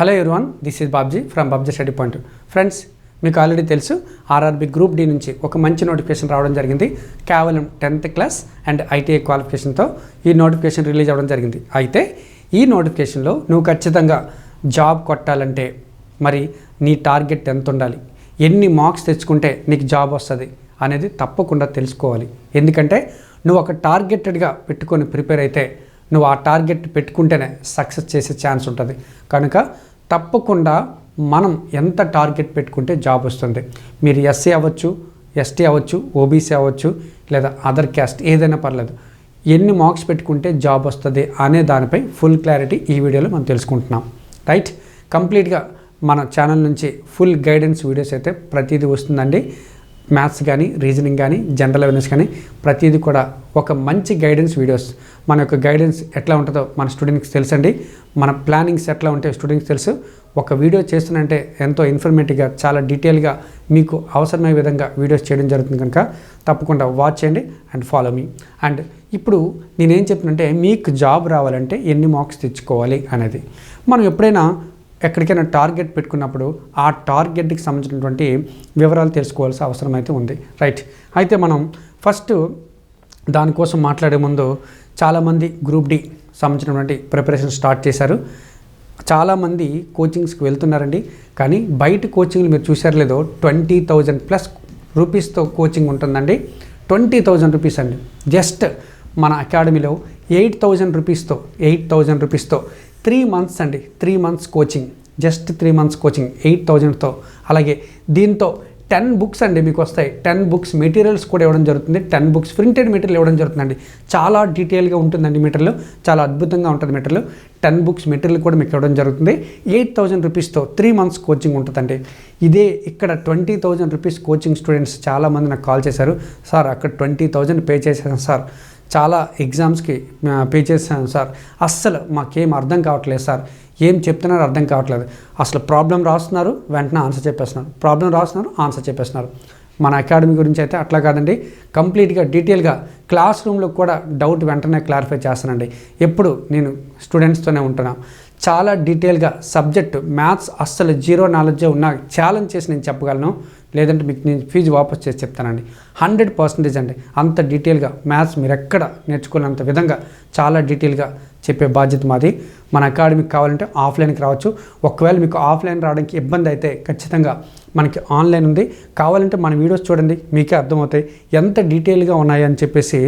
Hello everyone this is Babji from Babji study point friends మీకు already తెలుసు RRB group D నుంచి ఒక మంచి నోటిఫికేషన్ రావడం జరిగింది. కేవలం టెన్త్ క్లాస్ అండ్ ఐటీఐ క్వాలిఫికేషన్తో ఈ నోటిఫికేషన్ రిలీజ్ అవ్వడం జరిగింది. అయితే ఈ నోటిఫికేషన్లో నువ్వు ఖచ్చితంగా జాబ్ కొట్టాలంటే మరి నీ టార్గెట్ ఎంత ఉండాలి? ఎన్ని మార్క్స్ తెచ్చుకుంటే నీకు జాబ్ వస్తుంది? అనేది తప్పకుండా తెలుసుకోవాలి. ఎందుకంటే నువ్వు ఒక టార్గెటెడ్గా పెట్టుకొని ప్రిపేర్ అయితే నువ్వు ఆ టార్గెట్ పెట్టుకుంటేనే సక్సెస్ చేసే ఛాన్స్ ఉంటుంది. కనుక తప్పకుండా మనం ఎంత టార్గెట్ పెట్టుకుంటే జాబ్ వస్తుంది. మీరు ఎస్సీ అవ్వచ్చు ఎస్టీ అవ్వచ్చు ఓబీసీ అవ్వచ్చు లేదా అదర్ క్యాస్ట్ ఏదైనా పర్లేదు. ఎన్ని మార్క్స్ పెట్టుకుంటే జాబ్ వస్తుంది అనే దానిపై ఫుల్ క్లారిటీ ఈ వీడియోలో మనం తెలుసుకుంటున్నాం. రైట్? కంప్లీట్గా మన ఛానల్ నుంచి ఫుల్ గైడెన్స్ వీడియోస్ అయితే ప్రతిదీ వస్తుందండి. మ్యాథ్స్ కానీ రీజనింగ్ కానీ జనరల్ అవేర్నెస్ కానీ ప్రతిదీ కూడా ఒక మంచి గైడెన్స్ వీడియోస్ మన యొక్క గైడెన్స్ ఎట్లా ఉంటుందో మన స్టూడెంట్స్కి తెలుసండి. మన ప్లానింగ్స్ ఎట్లా ఉంటాయో స్టూడెంట్స్ తెలుసు. ఒక వీడియో చేస్తున్నంటే ఎంతో ఇన్ఫర్మేటివ్గా చాలా డీటెయిల్గా మీకు అవసరమయ్యే విధంగా వీడియోస్ చేయడం జరుగుతుంది కనుక తప్పకుండా వాచ్ చేయండి అండ్ ఫాలో మీ అండ్ ఇప్పుడు నేనేం చెప్పినంటే మీకు జాబ్ రావాలంటే ఎన్ని మార్క్స్ తెచ్చుకోవాలి అనేది. మనం ఎప్పుడైనా ఎక్కడికైనా టార్గెట్ పెట్టుకున్నప్పుడు ఆ టార్గెట్కి సంబంధించినటువంటి వివరాలు తెలుసుకోవాల్సిన అవసరం అయితే ఉంది. రైట్ అయితే మనం ఫస్ట్ దానికోసం మాట్లాడే ముందు చాలామంది గ్రూప్ డి సంబంధించినటువంటి ప్రిపరేషన్ స్టార్ట్ చేశారు. చాలామంది కోచింగ్స్కి వెళ్తున్నారండి. కానీ బయట కోచింగ్లు మీరు చూసారు లేదో ట్వంటీ థౌజండ్ ప్లస్ రూపీస్తో కోచింగ్ ఉంటుందండి. ట్వంటీ థౌజండ్ రూపీస్ అండి. జస్ట్ మన అకాడమీలో ఎయిట్ థౌజండ్ రూపీస్తో ఎయిట్ థౌజండ్ రూపీస్తో త్రీ మంత్స్ అండి. Three months coaching. Just three months coaching. Eight థౌజండ్తో. అలాగే దీంతో టెన్ బుక్స్ అండి మీకు వస్తాయి. టెన్ బుక్స్ మెటీరియల్స్ కూడా ఇవ్వడం జరుగుతుంది. టెన్ బుక్స్ ప్రింటెడ్ మెటీరియల్ ఇవ్వడం జరుగుతుందండి. చాలా డీటెయిల్గా ఉంటుందండి మెటీరియల్. చాలా అద్భుతంగా ఉంటుంది మెటీరియల్. టెన్ బుక్స్ మెటీరియల్ కూడా మీకు ఇవ్వడం జరుగుతుంది. ఎయిట్ థౌజండ్ రూపీస్తో త్రీ మంత్స్ కోచింగ్ ఉంటుందండి. ఇదే ఇక్కడ twenty thousand rupees coaching students చాలామంది నాకు కాల్ చేశారు. సార్ అక్కడ ట్వంటీ థౌజండ్ పే చేశాను సార్. చాలా ఎగ్జామ్స్కి పే చేశాను సార్. అస్సలు మాకేం అర్థం కావట్లేదు సార్. ఏం చెప్తున్నారో అర్థం కావట్లేదు. అసలు ప్రాబ్లం రాస్తున్నారు వెంటనే ఆన్సర్ చెప్పేస్తున్నారు. ప్రాబ్లం రాస్తున్నారు ఆన్సర్ చెప్పేస్తున్నారు. మన అకాడమీ గురించి అయితే అట్లా కాదండి. కంప్లీట్గా డీటెయిల్గా క్లాస్ రూమ్లో కూడా డౌట్ వెంటనే క్లారిఫై చేస్తానండి. ఎప్పుడు నేను స్టూడెంట్స్తోనే ఉంటున్నాను చాలా డీటెయిల్గా సబ్జెక్ట్ మ్యాథ్స్ అస్సలు జీరో నాలెడ్జే ఉన్నా ఛాలెంజ్ చేసి నేను చెప్పగలను. లేదంటే మీకు నేను ఫీజు వాపస్ చేసి చెప్తానండి. హండ్రెడ్ పర్సెంటేజ్ అండి. అంత డీటెయిల్గా మ్యాథ్స్ మీరు ఎక్కడ నేర్చుకున్నంత విధంగా చాలా డీటెయిల్గా చెప్పే బాధ్యత మాది. మన అకాడమీకి కావాలంటే ఆఫ్లైన్కి రావచ్చు. ఒకవేళ మీకు ఆఫ్లైన్ రావడానికి ఇబ్బంది అయితే ఖచ్చితంగా మనకి ఆన్లైన్ ఉంది. కావాలంటే మన వీడియోస్ చూడండి మీకే అర్థమవుతాయి. ఎంత డీటెయిల్గా ఉన్నాయని చెప్పేసి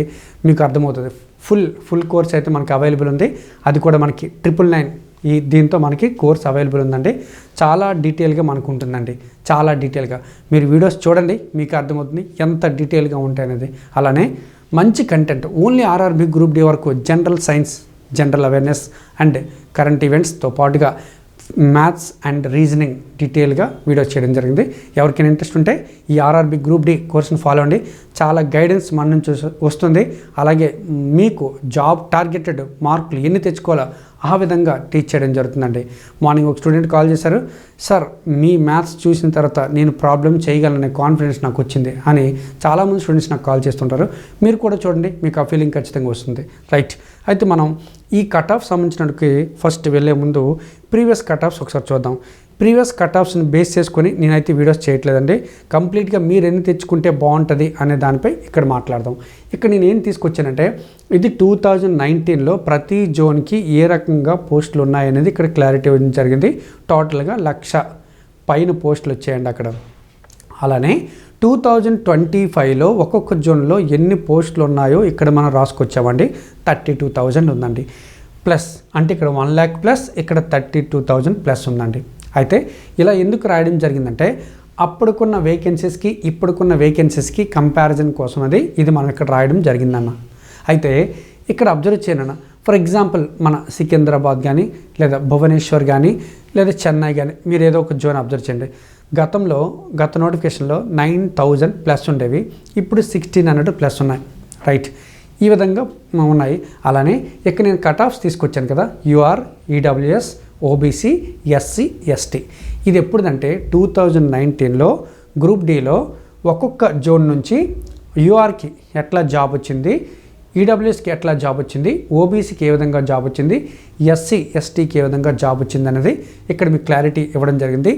మీకు అర్థమవుతుంది. ఫుల్ ఫుల్ కోర్స్ అయితే మనకి అవైలబుల్ ఉంది. అది కూడా మనకి ట్రిపుల్ నైన్ ఈ దీంతో మనకి కోర్స్ అవైలబుల్ ఉందండి. చాలా డీటెయిల్గా మనకు ఉంటుందండి. చాలా డీటెయిల్గా మీరు వీడియోస్ చూడండి మీకు అర్థమవుతుంది ఎంత డీటెయిల్గా ఉంటాయనేది అలానే మంచి content only RRB group D వరకు general science general awareness and current ఈవెంట్స్తో పాటుగా మ్యాథ్స్ అండ్ రీజనింగ్ డీటెయిల్గా వీడియో చేయడం జరిగింది. ఎవరికైనా ఇంట్రెస్ట్ ఉంటే ఈ ఆర్ఆర్బి గ్రూప్ డి కోర్సును ఫాలో అండి. చాలా గైడెన్స్ మన నుంచి వస్తుంది. అలాగే మీకు జాబ్ టార్గెటెడ్ మార్కులు ఎన్ని తెచ్చుకోవాలో ఆ విధంగా టీచ్ చేయడం జరుగుతుందండి. మార్నింగ్ ఒక స్టూడెంట్ కాల్ చేశారు. సార్ మీ మ్యాథ్స్ చూసిన తర్వాత నేను ప్రాబ్లం చేయగలననే కాన్ఫిడెన్స్ నాకు వచ్చింది అని చాలామంది స్టూడెంట్స్ నాకు కాల్ చేస్తుంటారు. మీరు కూడా చూడండి మీకు ఆ ఫీలింగ్ ఖచ్చితంగా వస్తుంది. రైట్ అయితే మనం ఈ కట్ ఆఫ్ సంబంధించినకి ఫస్ట్ వెళ్ళే ముందు ప్రీవియస్ కట్ ఆఫ్స్ ఒకసారి చూద్దాం. ప్రీవియస్ కట్ ఆఫ్స్ని బేస్ చేసుకొని నేనైతే వీడియోస్ చేయట్లేదండి. కంప్లీట్గా మీరు ఎన్ని తెచ్చుకుంటే బాగుంటుంది అనే దానిపై ఇక్కడ మాట్లాడదాం. ఇక్కడ నేను ఏం తీసుకొచ్చానంటే ఇది టూ థౌజండ్ నైన్టీన్లో ప్రతి జోన్కి ఏ రకంగా పోస్టులు ఉన్నాయనేది ఇక్కడ క్లారిటీ ఇవ్వడం జరిగింది. టోటల్గా లక్ష పైన పోస్టులు వచ్చాయండి అక్కడ. అలానే టూ థౌజండ్ ట్వంటీ ఫైవ్లో ఒక్కొక్క జోన్లో ఎన్ని పోస్టులు ఉన్నాయో ఇక్కడ మనం రాసుకొచ్చామండి. థర్టీ టూ థౌజండ్ ఉందండి. ప్లస్ అంటే ఇక్కడ వన్ ల్యాక్ ప్లస్ ఇక్కడ థర్టీ టూ థౌజండ్ ప్లస్ ఉందండి. అయితే ఇలా ఎందుకు రాయడం జరిగిందంటే అప్పుడుకున్న వేకెన్సీస్కి ఇప్పుడుకున్న వేకెన్సీస్కి కంపారిజన్ కోసం అది ఇది మనం ఇక్కడ రాయడం జరిగిందన్న. అయితే ఇక్కడ అబ్జర్వ్ చేయనన్న ఫర్ ఎగ్జాంపుల్ మన సికింద్రాబాద్ కానీ లేదా భువనేశ్వర్ కానీ లేదా చెన్నై కానీ మీరు ఏదో ఒక జోన్ అబ్జర్వ్ చేయండి. గతంలో గత నోటిఫికేషన్లో నైన్ థౌజండ్ ప్లస్ ఉండేవి. ఇప్పుడు సిక్స్టీన్ హండ్రెడ్ ప్లస్ ఉన్నాయి. రైట్. ఈ విధంగా ఉన్నాయి. అలానే ఇక్కడ నేను కట్ ఆఫ్స్ తీసుకొచ్చాను కదా. UR EWS OBC SC ST. ఇది ఎప్పుడుదంటే టూ థౌజండ్ నైన్టీన్లో గ్రూప్ డిలో ఒక్కొక్క జోన్ నుంచి యూఆర్కి ఎట్లా జాబ్ వచ్చింది ఈడబ్ల్యూఎస్కి ఎట్లా జాబ్ వచ్చింది ఓబీసీకి ఏ విధంగా జాబ్ వచ్చింది ఎస్సీ ఎస్టీకి ఏ విధంగా జాబ్ వచ్చింది అనేది ఇక్కడ మీకు క్లారిటీ ఇవ్వడం జరిగింది.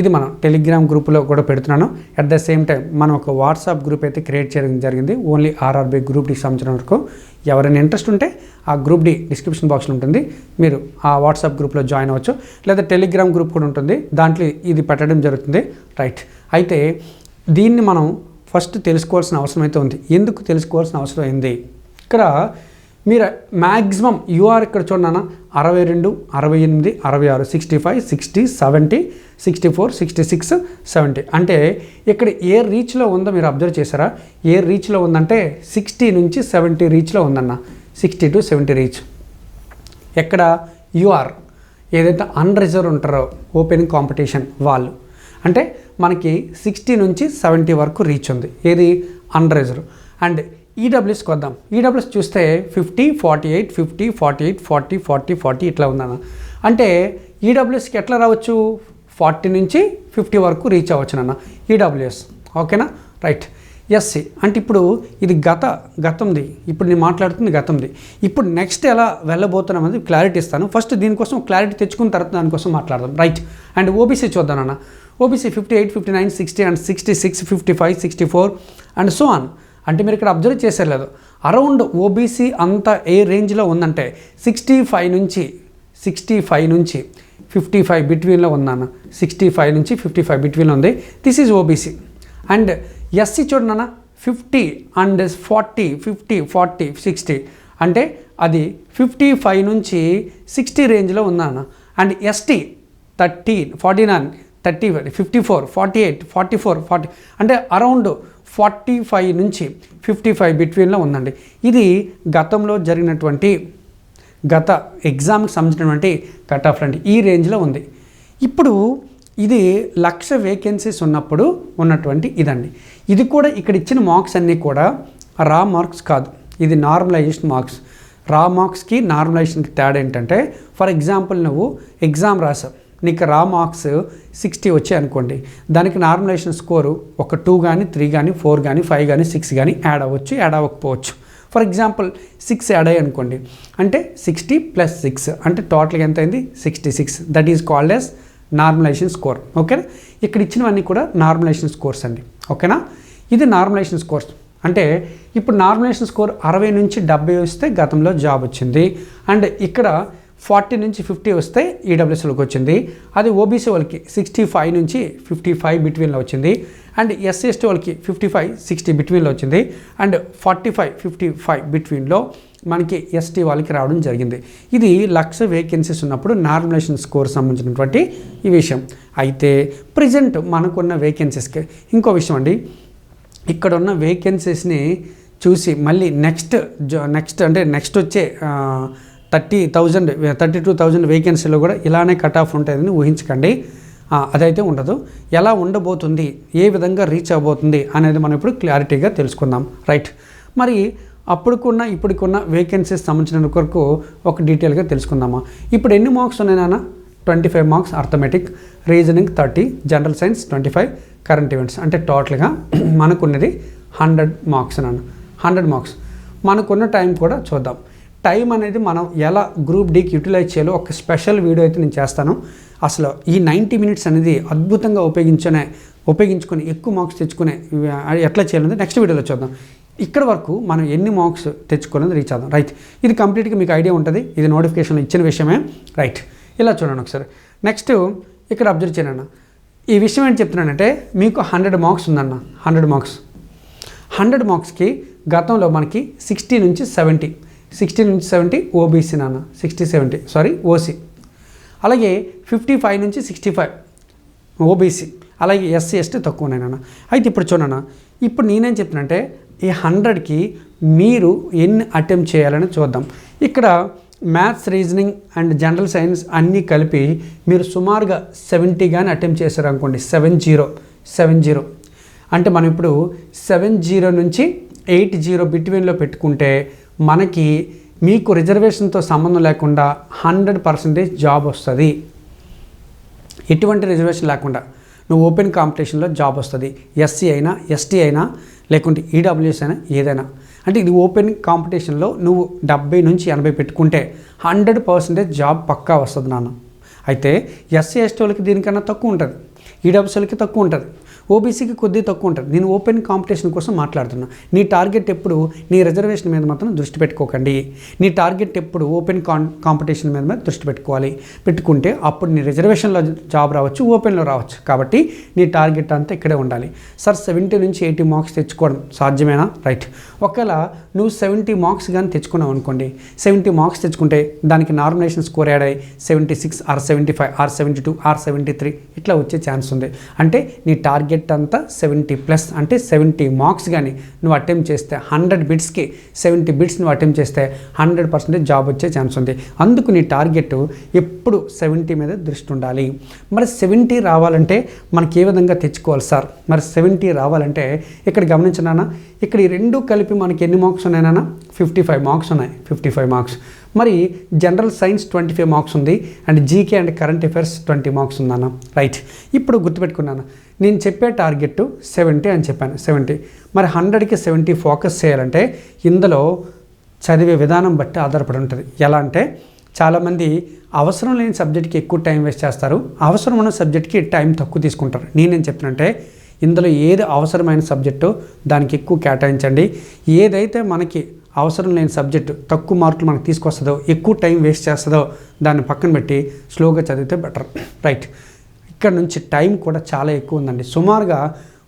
ఇది మనం టెలిగ్రామ్ గ్రూప్లో కూడా పెడుతున్నాను. అట్ ద సేమ్ టైం మనం ఒక వాట్సాప్ గ్రూప్ అయితే క్రియేట్ చేయడం జరిగింది. ఓన్లీ ఆర్ఆర్బీ గ్రూప్ డి సంబంధించిన వరకు. ఎవరైనా ఇంట్రెస్ట్ ఉంటే ఆ గ్రూప్ డి డిస్క్రిప్షన్ బాక్స్లో ఉంటుంది. మీరు ఆ వాట్సాప్ గ్రూప్లో జాయిన్ అవ్వచ్చు. లేదా టెలిగ్రామ్ గ్రూప్ కూడా ఉంటుంది. దాంట్లో ఇది పెట్టడం జరుగుతుంది. రైట్ అయితే దీన్ని మనం ఫస్ట్ తెలుసుకోవాల్సిన అవసరం అయితే ఉంది. ఎందుకు తెలుసుకోవాల్సిన అవసరం అయింది? ఇక్కడ మీరు మ్యాక్సిమం యూఆర్ ఇక్కడ చూడన్నా అరవై రెండు అరవై ఎనిమిది అరవై ఆరు sixty five sixty seventy sixty four sixty six seventy అంటే ఇక్కడ ఏ రీచ్లో ఉందో మీరు అబ్జర్వ్ చేశారా? ఏ రీచ్లో ఉందంటే సిక్స్టీ నుంచి సెవెంటీ రీచ్లో ఉందన్న. సిక్స్టీ టు సెవెంటీ రీచ్ ఎక్కడ? యూఆర్ ఏదైతే అన్రిజర్వ్ ఉంటారో ఓపెన్ కాంపిటీషన్ వాళ్ళు. అంటే మనకి సిక్స్టీ నుంచి సెవెంటీ వరకు రీచ్ ఉంది. ఏది? అన్రిజర్వ్ అండ్ ఈడబ్ల్యూఎస్కి వద్దాం ఈడబ్ల్యూఎస్ చూస్తే fifty forty eight fifty forty eight forty forty forty ఇట్లా ఉందన్న. అంటే ఈడబ్ల్యూఎస్కి ఎట్లా రావచ్చు? ఫార్టీ నుంచి ఫిఫ్టీ వరకు రీచ్ అవ్వచ్చు అన్న ఈడబ్ల్యూఎస్ ఓకేనా? రైట్. ఎస్సీ అంటే ఇప్పుడు ఇది గత గతంది. ఇప్పుడు నేను మాట్లాడుతుంది గతంది. ఇప్పుడు నెక్స్ట్ ఎలా వెళ్ళబోతున్నాం అనేది క్లారిటీ ఇస్తాను. ఫస్ట్ దీనికోసం క్లారిటీ తెచ్చుకున్న తర్వాత దానికోసం మాట్లాడదాం. రైట్. అండ్ ఓబీసీ చూద్దాం అన్న. OBC fifty eight fifty nine sixty and sixty six fifty five sixty four and so on అంటే మీరు ఇక్కడ అబ్జర్వ్ చేసేలేదు అరౌండ్ ఓబీసీ అంతా ఏ రేంజ్లో ఉందంటే సిక్స్టీ ఫైవ్ నుంచి సిక్స్టీ ఫైవ్ నుంచి ఫిఫ్టీ ఫైవ్ బిట్వీన్లో ఉన్నాను సిక్స్టీ ఫైవ్ నుంచి ఫిఫ్టీ ఫైవ్ బిట్వీన్లో ఉంది. This is OBC. And SC చూడన్నా fifty and forty fifty forty sixty. అంటే అది ఫిఫ్టీ ఫైవ్ నుంచి సిక్స్టీ రేంజ్లో ఉన్నాను and ST thirteen forty nine thirty fifty four forty eight forty four forty అంటే అరౌండ్ ఫార్టీ ఫైవ్ నుంచి ఫిఫ్టీ ఫైవ్ బిట్వీన్లో ఉందండి. ఇది గతంలో జరిగినటువంటి గత ఎగ్జామ్కి సంబంధించినటువంటి కట్ ఆఫ్ అండి ఈ రేంజ్లో ఉంది. ఇప్పుడు ఇది లక్ష వేకెన్సీస్ ఉన్నప్పుడు ఉన్నటువంటి ఇదండి. ఇది కూడా ఇక్కడ ఇచ్చిన మార్క్స్ అన్నీ కూడా రా మార్క్స్ కాదు. ఇది నార్మలైజేషన్ మార్క్స్. రా మార్క్స్కి నార్మలైజేషన్కి తేడా ఏంటంటే ఫర్ ఎగ్జాంపుల్ నువ్వు ఎగ్జామ్ రాసావు. నీకు రా మార్క్స్ సిక్స్టీ వచ్చాయి అనుకోండి. దానికి నార్మలైజేషన్ స్కోరు ఒక టూ కానీ త్రీ కానీ ఫోర్ కానీ ఫైవ్ కానీ సిక్స్ కానీ యాడ్ అవ్వచ్చు యాడ్ అవ్వకపోవచ్చు. ఫర్ ఎగ్జాంపుల్ సిక్స్ యాడ్ అయ్యి అనుకోండి. అంటే సిక్స్టీ ప్లస్ సిక్స్ అంటే టోటల్గా ఎంత అయింది? Sixty six. That is called as normalization score. ఓకేనా? ఇక్కడ ఇచ్చినవన్నీ కూడా నార్మలైజేషన్ స్కోర్స్ అండి. ఓకేనా? ఇది నార్మలైజేషన్ స్కోర్స్. అంటే ఇప్పుడు నార్మలైజేషన్ స్కోర్ అరవై నుంచి డెబ్బై వస్తే గతంలో జాబ్ వచ్చింది. అండ్ ఇక్కడ ఫార్టీ నుంచి ఫిఫ్టీ వస్తే ఈడబ్ల్యూఎస్లోకి వచ్చింది. అది ఓబీసీ వాళ్ళకి సిక్స్టీ ఫైవ్ నుంచి ఫిఫ్టీ ఫైవ్ బిట్వీన్లో వచ్చింది. అండ్ ఎస్సీ ఎస్టీ వాళ్ళకి ఫిఫ్టీ ఫైవ్ సిక్స్టీ బిట్వీన్లో వచ్చింది. And forty five fifty five బిట్వీన్లో మనకి ఎస్టీ వాళ్ళకి రావడం జరిగింది. ఇది లక్ష వేకెన్సీస్ ఉన్నప్పుడు నార్మలైజేషన్ స్కోర్ సంబంధించినటువంటి ఈ విషయం. అయితే ప్రజెంట్ మనకున్న వేకెన్సీస్కి ఇంకో విషయం అండి. ఇక్కడ ఉన్న వేకెన్సీస్ని చూసి మళ్ళీ నెక్స్ట్ నెక్స్ట్ అంటే నెక్స్ట్ వచ్చే thirty thousand thirty two thousand వేకెన్సీలో కూడా ఇలానే కట్ ఆఫ్ ఉంటుందని ఊహించకండి. అదైతే ఉండదు. ఎలా ఉండబోతుంది? ఏ విధంగా రీచ్ అవబోతుంది అనేది మనం ఇప్పుడు క్లారిటీగా తెలుసుకుందాం. రైట్. మరి అప్పుడుకున్న ఇప్పటికున్న వేకెన్సీస్ సంబంధించిన కొరకు ఒక డీటెయిల్గా తెలుసుకుందామా? ఇప్పుడు ఎన్ని మార్క్స్ ఉన్నాయి నాన్న? Twenty five marks arithmetic reasoning thirty general science twenty five current events. అంటే టోటల్గా మనకున్నది హండ్రెడ్ మార్క్స్ నాన్న. Hundred marks. మనకున్న టైం కూడా చూద్దాం. టైం అనేది మనం ఎలా గ్రూప్ డీకి యూటిలైజ్ చేయాలో ఒక స్పెషల్ వీడియో అయితే నేను చేస్తాను. అసలు ఈ నైంటీ మినిట్స్ అనేది అద్భుతంగా ఉపయోగించుకునే ఉపయోగించుకొని ఎక్కువ మార్క్స్ తెచ్చుకునే ఎట్లా చేయాలనేది నెక్స్ట్ వీడియోలో చూద్దాం. ఇక్కడ వరకు మనం ఎన్ని మార్క్స్ తెచ్చుకోవాలని రీచ్ అవుదాం. రైట్ ఇది కంప్లీట్గా మీకు ఐడియా ఉంటుంది. ఇది నోటిఫికేషన్ ఇచ్చిన విషయమే. రైట్ ఇలా చూడండి ఒకసారి. నెక్స్ట్ ఇక్కడ అబ్జర్వ్ చేయండి ఈ విషయం ఏంటి చెప్తున్నానంటే మీకు హండ్రెడ్ మార్క్స్ ఉందన్న. హండ్రెడ్ మార్క్స్ హండ్రెడ్ మార్క్స్కి గతంలో మనకి సిక్స్టీ నుంచి సెవెంటీ సిక్స్టీ నుంచి సెవెంటీ ఓబీసీ నాన్న. సిక్స్టీ సెవెంటీ సారీ ఓసీ అలాగే ఫిఫ్టీ ఫైవ్ నుంచి సిక్స్టీ ఫైవ్ ఓబీసీ అలాగే ఎస్సీ ఎస్టీ తక్కువనే నాన్న. అయితే ఇప్పుడు చూడన్న ఇప్పుడు నేనేం చెప్తున్నానంటే ఈ హండ్రెడ్కి మీరు ఎన్ని అటెంప్ట్ చేయాలని చూద్దాం. ఇక్కడ maths reasoning and general science అన్నీ కలిపి మీరు సుమారుగా సెవెంటీ కానీ అటెంప్ట్ చేశారు అనుకోండి. సెవెన్ జీరో సెవెన్ జీరో అంటే మనం ఇప్పుడు సెవెన్ జీరో నుంచి ఎయిట్ జీరో బిట్వీన్లో పెట్టుకుంటే మనకి మీకు రిజర్వేషన్తో సంబంధం లేకుండా హండ్రెడ్ పర్సెంటేజ్ జాబ్ వస్తుంది. ఎటువంటి రిజర్వేషన్ లేకుండా నువ్వు ఓపెన్ కాంపిటీషన్లో జాబ్ వస్తుంది. ఎస్సీ అయినా ఎస్టీ అయినా లేకుంటే ఈడబ్ల్యూఎస్ అయినా ఏదైనా. అంటే ఇది ఓపెన్ కాంపిటీషన్లో నువ్వు డెబ్బై నుంచి ఎనభై పెట్టుకుంటే హండ్రెడ్ పర్సెంటేజ్ జాబ్ పక్కా వస్తుంది నాన్న. అయితే ఎస్సీ ఎస్టీ వాళ్ళకి దీనికన్నా తక్కువ ఉంటుంది. ఈడబ్ల్యూసీలకి తక్కువ ఉంటుంది. ఓబీసీకి కొద్దిగా తక్కువ ఉంటుంది నేను ఓపెన్ కాంపిటీషన్ కోసం మాట్లాడుతున్నా. నీ టార్గెట్ ఎప్పుడు నీ రిజర్వేషన్ మీద మాత్రం దృష్టి పెట్టుకోకండి. నీ టార్గెట్ ఎప్పుడు ఓపెన్ కాన్ కాంపిటీషన్ మీద మీద దృష్టి పెట్టుకోవాలి. పెట్టుకుంటే అప్పుడు నీ రిజర్వేషన్లో జాబ్ రావచ్చు ఓపెన్లో రావచ్చు. కాబట్టి నీ టార్గెట్ అంతా ఇక్కడే ఉండాలి. సార్ సెవెంటీ నుంచి ఎయిటీ మార్క్స్ తెచ్చుకోవడం సాధ్యమేనా? రైట్. ఒకవేళ నువ్వు సెవెంటీ మార్క్స్ కానీ తెచ్చుకున్నావు అనుకోండి సెవెంటీ మార్క్స్ తెచ్చుకుంటే దానికి నార్మినేషన్ స్కోర్ యాడ్ అయ్యి seventy six or seventy five or seventy two or seventy three ఇట్లా వచ్చే ఛాన్స్ ఉంది. అంటే నీ టార్గెట్ అంతా సెవెంటీ ప్లస్ అంటే సెవెంటీ మార్క్స్ కానీ నువ్వు అటెంప్ట్ చేస్తే హండ్రెడ్ బిట్స్కి సెవెంటీ బిట్స్ నువ్వు అటెంప్ట్ చేస్తే హండ్రెడ్ పర్సెంటేజ్ జాబ్ వచ్చే ఛాన్స్ ఉంది. అందుకు నీ టార్గెట్ ఎప్పుడు సెవెంటీ మీద దృష్టి ఉండాలి. మరి సెవెంటీ రావాలంటే మనకి ఏ విధంగా తెచ్చుకోవాలి సార్? మరి సెవెంటీ రావాలంటే ఇక్కడ గమనించినానా ఇక్కడ ఈ రెండు కలిపి మనకి ఎన్ని మార్క్స్ ఉన్నాయన్నా ఫిఫ్టీ ఫైవ్ మార్క్స్ ఉన్నాయి ఫిఫ్టీ ఫైవ్ మార్క్స్ మరి general science twenty five marks ఉంది and GK and current affairs twenty marks ఉందన్న రైట్ ఇప్పుడు గుర్తుపెట్టుకున్నాను. నేను చెప్పే టార్గెట్ సెవెంటీ అని చెప్పాను సెవెంటీ. మరి హండ్రెడ్కి సెవెంటీ ఫోకస్ చేయాలంటే ఇందులో చదివే విధానం బట్టి ఆధారపడి ఉంటుంది. ఎలా అంటే చాలామంది అవసరం లేని సబ్జెక్ట్కి ఎక్కువ టైం వేస్ట్ చేస్తారు. అవసరం ఉన్న సబ్జెక్ట్కి టైం తక్కువ తీసుకుంటారు. నేనేం చెప్పినంటే ఇందులో ఏది అవసరమైన సబ్జెక్టు దానికి ఎక్కువ కేటాయించండి. ఏదైతే మనకి అవసరం లేని సబ్జెక్టు తక్కువ మార్కులు మనకు తీసుకొస్తుందో ఎక్కువ టైం వేస్ట్ చేస్తుందో దాన్ని పక్కన పెట్టి స్లోగా చదివితే బెటర్. రైట్. ఇక్కడ నుంచి టైం కూడా చాలా ఎక్కువ ఉందండి. సుమారుగా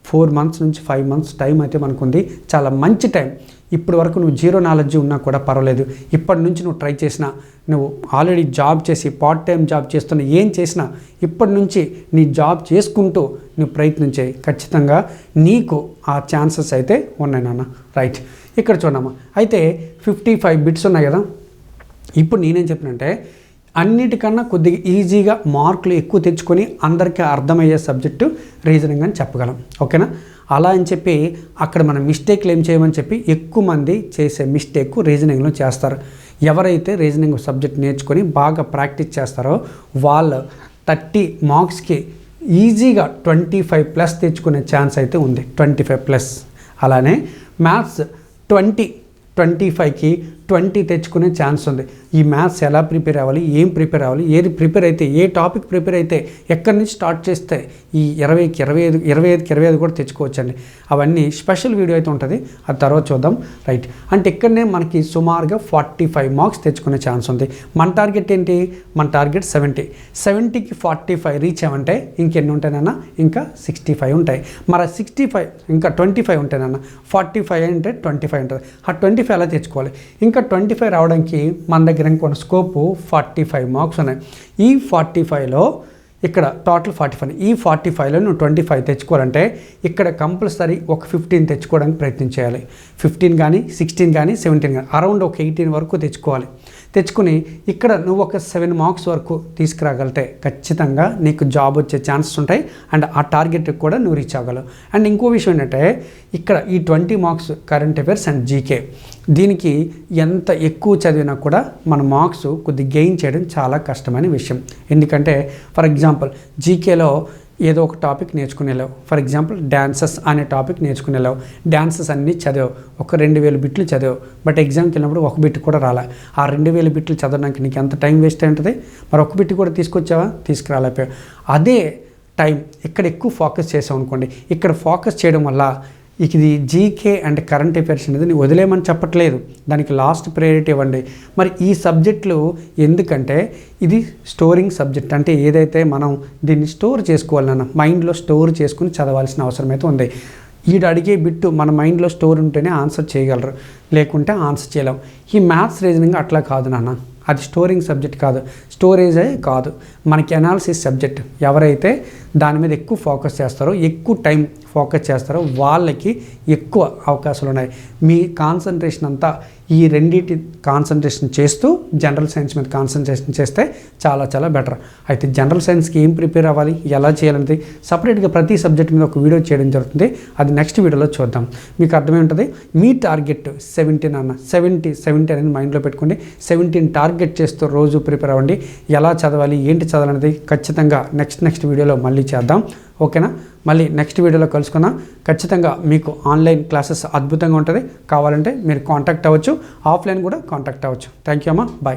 ఫోర్ మంత్స్ నుంచి ఫైవ్ మంత్స్ టైం అయితే మనకు ఉంది చాలా మంచి టైం. ఇప్పటి వరకు నువ్వు జీరో నాలెడ్జ్ ఉన్నా కూడా పర్వాలేదు. ఇప్పటి నుంచి నువ్వు ట్రై చేసినా నువ్వు ఆల్రెడీ జాబ్ చేసి పార్ట్ టైం జాబ్ చేస్తున్న ఏం చేసినా ఇప్పటి నుంచి నీ జాబ్ చేసుకుంటూ నువ్వు ప్రయత్నం చేయి. ఖచ్చితంగా నీకు ఆ ఛాన్సెస్ అయితే ఉన్నాయి నాన్న. రైట్. ఇక్కడ చూడమ్మా. అయితే ఫిఫ్టీ ఫైవ్ బిట్స్ ఉన్నాయి కదా. ఇప్పుడు నేనేం చెప్పినంటే అన్నిటికన్నా కొద్దిగా ఈజీగా మార్కులు ఎక్కువ తెచ్చుకొని అందరికీ అర్థమయ్యే సబ్జెక్టు రీజనింగ్ అని చెప్పగలం. ఓకేనా? అలా అని చెప్పి అక్కడ మనం మిస్టేక్లు ఏం చేయమని చెప్పి ఎక్కువ మంది చేసే మిస్టేక్ రీజనింగ్లో చేస్తారు. ఎవరైతే రీజనింగ్ సబ్జెక్ట్ నేర్చుకొని బాగా ప్రాక్టీస్ చేస్తారో వాళ్ళు థర్టీ మార్క్స్కి ఈజీగా ట్వంటీ ఫైవ్ ప్లస్ తెచ్చుకునే ఛాన్స్ అయితే ఉంది. Twenty five plus. అలానే మ్యాథ్స్ ట్వంటీ ట్వంటీ ఫైవ్కి ట్వంటీ తెచ్చుకునే ఛాన్స్ ఉంది. ఈ మ్యాథ్స్ ఎలా ప్రిపేర్ అవ్వాలి? ఏం ప్రిపేర్ అవ్వాలి? ఏది ప్రిపేర్ అయితే ఏ టాపిక్ ప్రిపేర్ అయితే ఎక్కడి నుంచి స్టార్ట్ చేస్తే ఈ ఇరవైకి ఇరవై ఐదు ఇరవై ఐదుకి ఇరవై ఐదు కూడా తెచ్చుకోవచ్చండి. అవన్నీ స్పెషల్ వీడియో అయితే ఉంటుంది. అది తర్వాత చూద్దాం. రైట్. అంటే ఇక్కడనే మనకి సుమారుగా ఫార్టీ ఫైవ్ మార్క్స్ తెచ్చుకునే ఛాన్స్ ఉంది. మన టార్గెట్ ఏంటి? మన టార్గెట్ సెవెంటీ. సెవెంటీకి ఫార్టీ ఫైవ్ రీచ్ అవ్వంటే ఇంకెన్ని ఉంటాయనన్నా ఇంకా సిక్స్టీ ఫైవ్ ఉంటాయి. మరి సిక్స్టీ ఫైవ్ ఇంకా ట్వంటీ ఫైవ్ ఉంటాయనన్నా ఫార్టీ ఫైవ్ అంటే ట్వంటీ ఫైవ్ ఉంటుంది. ఆ ట్వంటీ ఫైవ్ ఎలా తెచ్చుకోవాలి? ఇంకా ట్వంటీ ఫైవ్ రావడానికి మన దగ్గర ఇంకొక స్కోపు ఫార్టీ ఫైవ్ మార్క్స్ ఉన్నాయి. ఈ ఫార్టీ ఫైవ్లో ఇక్కడ టోటల్ ఫార్టీ ఫైవ్ ఈ ఫార్టీ ఫైవ్లో నువ్వు ట్వంటీ ఫైవ్ తెచ్చుకోవాలంటే ఇక్కడ కంపల్సరీ ఒక ఫిఫ్టీన్ తెచ్చుకోవడానికి ప్రయత్నం చేయాలి. ఫిఫ్టీన్ కానీ సిక్స్టీన్ కానీ సెవెంటీన్ కానీ అరౌండ్ ఒక ఎయిటీన్ వరకు తెచ్చుకోవాలి. తెచ్చుకుని ఇక్కడ నువ్వు ఒక సెవెన్ మార్క్స్ వరకు తీసుకురాగలితే ఖచ్చితంగా నీకు జాబ్ వచ్చే ఛాన్సెస్ ఉంటాయి అండ్ ఆ టార్గెట్ కూడా నువ్వు రీచ్ అవ్వగలవు. అండ్ ఇంకో విషయం ఏంటంటే ఇక్కడ ఈ twenty marks current affairs and GK దీనికి ఎంత ఎక్కువ చదివినా కూడా మన మార్క్స్ కొద్ది గెయిన్ చేయడం చాలా కష్టమైన విషయం. ఎందుకంటే ఫర్ ఎగ్జాంపుల్ జీకేలో ఏదో ఒక టాపిక్ నేర్చుకునేలావు. ఫర్ ఎగ్జాంపుల్ డ్యాన్సెస్ అనే టాపిక్ నేర్చుకునేలావు. డ్యాన్సెస్ అన్నీ చదివావు. ఒక రెండు వేల బిట్లు చదివావు. బట్ ఎగ్జామ్కి వెళ్ళినప్పుడు ఒక బిట్ కూడా రాలే. ఆ రెండు వేల బిట్లు చదవడానికి నీకు ఎంత టైం వేస్ట్ ఉంటుంది? మరి ఒక బిట్ కూడా తీసుకొచ్చావా? తీసుకురాలేకపోయావు. అదే టైం ఇక్కడ ఎక్కువ ఫోకస్ చేసావు అనుకోండి ఇక్కడ ఫోకస్ చేయడం వల్ల ఇక ఇది జీకే అండ్ కరెంట్ అఫైర్స్ అనేది నేను వదిలేమని చెప్పట్లేదు. దానికి లాస్ట్ ప్రయారిటీ ఇవ్వండి. మరి ఈ సబ్జెక్టులు ఎందుకంటే ఇది స్టోరింగ్ సబ్జెక్ట్ అంటే ఏదైతే మనం దీన్ని స్టోర్ చేసుకోవాలన్న మైండ్లో స్టోర్ చేసుకుని చదవాల్సిన అవసరం అయితే ఉంది. ఈడు అడిగే బిట్టు మన మైండ్లో స్టోర్ ఉంటేనే ఆన్సర్ చేయగలరు. లేకుంటే ఆన్సర్ చేయలేం. ఈ మ్యాథ్స్ రీజనింగ్ అట్లా కాదు నాన్న. అది స్టోరింగ్ సబ్జెక్ట్ కాదు. స్టోరేజే కాదు. మనకి అనాలిసిస్ సబ్జెక్ట్ ఎవరైతే దాని మీద ఎక్కువ ఫోకస్ చేస్తారో ఎక్కువ టైం ఫోకస్ చేస్తారో వాళ్ళకి ఎక్కువ అవకాశాలు ఉన్నాయి. మీ కాన్సన్ట్రేషన్ అంతా ఈ రెండింటి కాన్సన్ట్రేషన్ చేస్తూ జనరల్ సైన్స్ మీద కాన్సన్ట్రేషన్ చేస్తే చాలా చాలా బెటర్. అయితే జనరల్ సైన్స్కి ఏం ప్రిపేర్ అవ్వాలి? ఎలా చేయాలనేది సపరేట్గా ప్రతి సబ్జెక్ట్ మీద ఒక వీడియో చేయడం జరుగుతుంది. అది నెక్స్ట్ వీడియోలో చూద్దాం. మీకు అర్థమై ఉంటుంది? మీ టార్గెట్ సెవెంటీన్ అన్న సెవెంటీ సెవెంటీ అనేది మైండ్లో పెట్టుకోండి. సెవెంటీన్ టార్గెట్ చేస్తూ రోజు ప్రిపేర్ అవ్వండి. ఎలా చదవాలి? ఏంటి చదవాలనేది ఖచ్చితంగా నెక్స్ట్ నెక్స్ట్ వీడియోలో మళ్ళీ చేద్దాం. ఓకేనా? మళ్ళీ నెక్స్ట్ వీడియోలో కలుసుకుందాం. ఖచ్చితంగా మీకు ఆన్లైన్ క్లాసెస్ అద్భుతంగా ఉంటుంది. కావాలంటే మీరు కాంటాక్ట్ అవ్వచ్చు. ఆఫ్లైన్ కూడా కాంటాక్ట్ అవ్వచ్చు. థ్యాంక్ యూ అమ్మా. బాయ్.